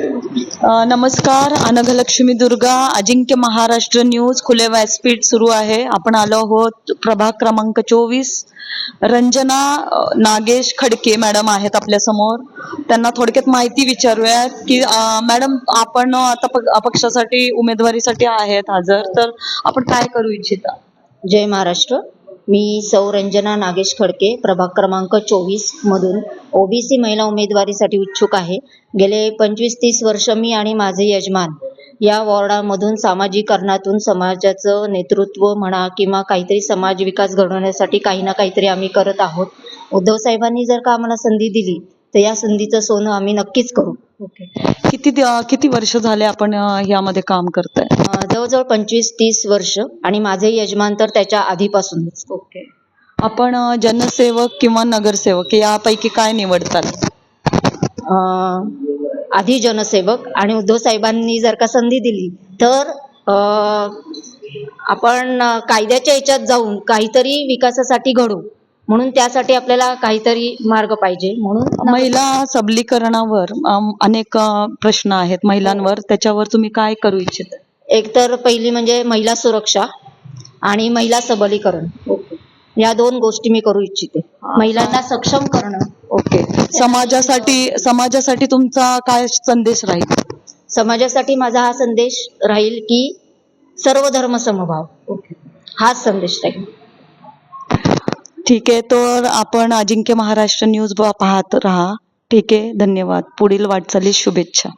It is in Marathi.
नमस्कार अनघलक्ष्मी दुर्गा अजिंक्य महाराष्ट्र न्यूज खुले व्यासपीठ सुरू आहे. आपण आलो आहोत प्रभाग क्रमांक चोवीस. रंजना नागेश खडके मॅडम आहेत आपल्यासमोर. त्यांना थोडक्यात माहिती विचारूयात की मॅडम आपण आता पक्षासाठी उमेदवारीसाठी आहेत हजर. तर आपण काय करू इच्छिता? जय महाराष्ट्र. मी सौ रंजना नागेश खडके प्रभाग क्रमांक चोवीस मधून ओबीसी महिला उमेदवारीसाठी इच्छुक आहे. गेले पंचवीस तीस वर्ष मी आणि माझे यजमान या वॉर्डामधून सामाजिकरणातून समाजाचं नेतृत्व म्हणा किंवा काहीतरी समाज विकास घडवण्यासाठी काही ना काहीतरी आम्ही करत आहोत. उद्धव साहेबांनी जर का आम्हाला संधी दिली तर या संधीचं सोनं आम्ही नक्कीच करू. ओके. किती किती वर्ष झाले आपण यामध्ये काम करताय? जवळजवळ पंचवीस तीस वर्ष आणि माझे यजमान तर त्याच्या आधीपासूनच. ओके. आपण जनसेवक किंवा नगरसेवक यापैकी काय निवडतात आधी जनसेवक आणि उद्धव साहेबांनी जर का संधी दिली तर आपण कायद्याच्या याच्यात जाऊन काहीतरी विकासासाठी घडू. म्हणून त्यासाठी आपल्याला काहीतरी मार्ग पाहिजे. म्हणून महिला सबलीकरणावर अनेक प्रश्न आहेत महिलांवर. त्याच्यावर तुम्ही काय करू इच्छिता? एक तर पहिली म्हणजे महिला सुरक्षा आणि महिला सबलीकरण. या दोन गोष्टी मी करू इच्छिते. महिलांना सक्षम करणं. ओके. समाजासाठी समाजासाठी तुमचा काय संदेश राहील? समाजासाठी माझा हा संदेश राहील की सर्व धर्म समभाव. हाच संदेश राहील. ठीक आहे तर आपण अजिंक्य महाराष्ट्र न्यूज पाहत राहा. ठीक आहे धन्यवाद. पुढील वाटचालीस शुभेच्छा.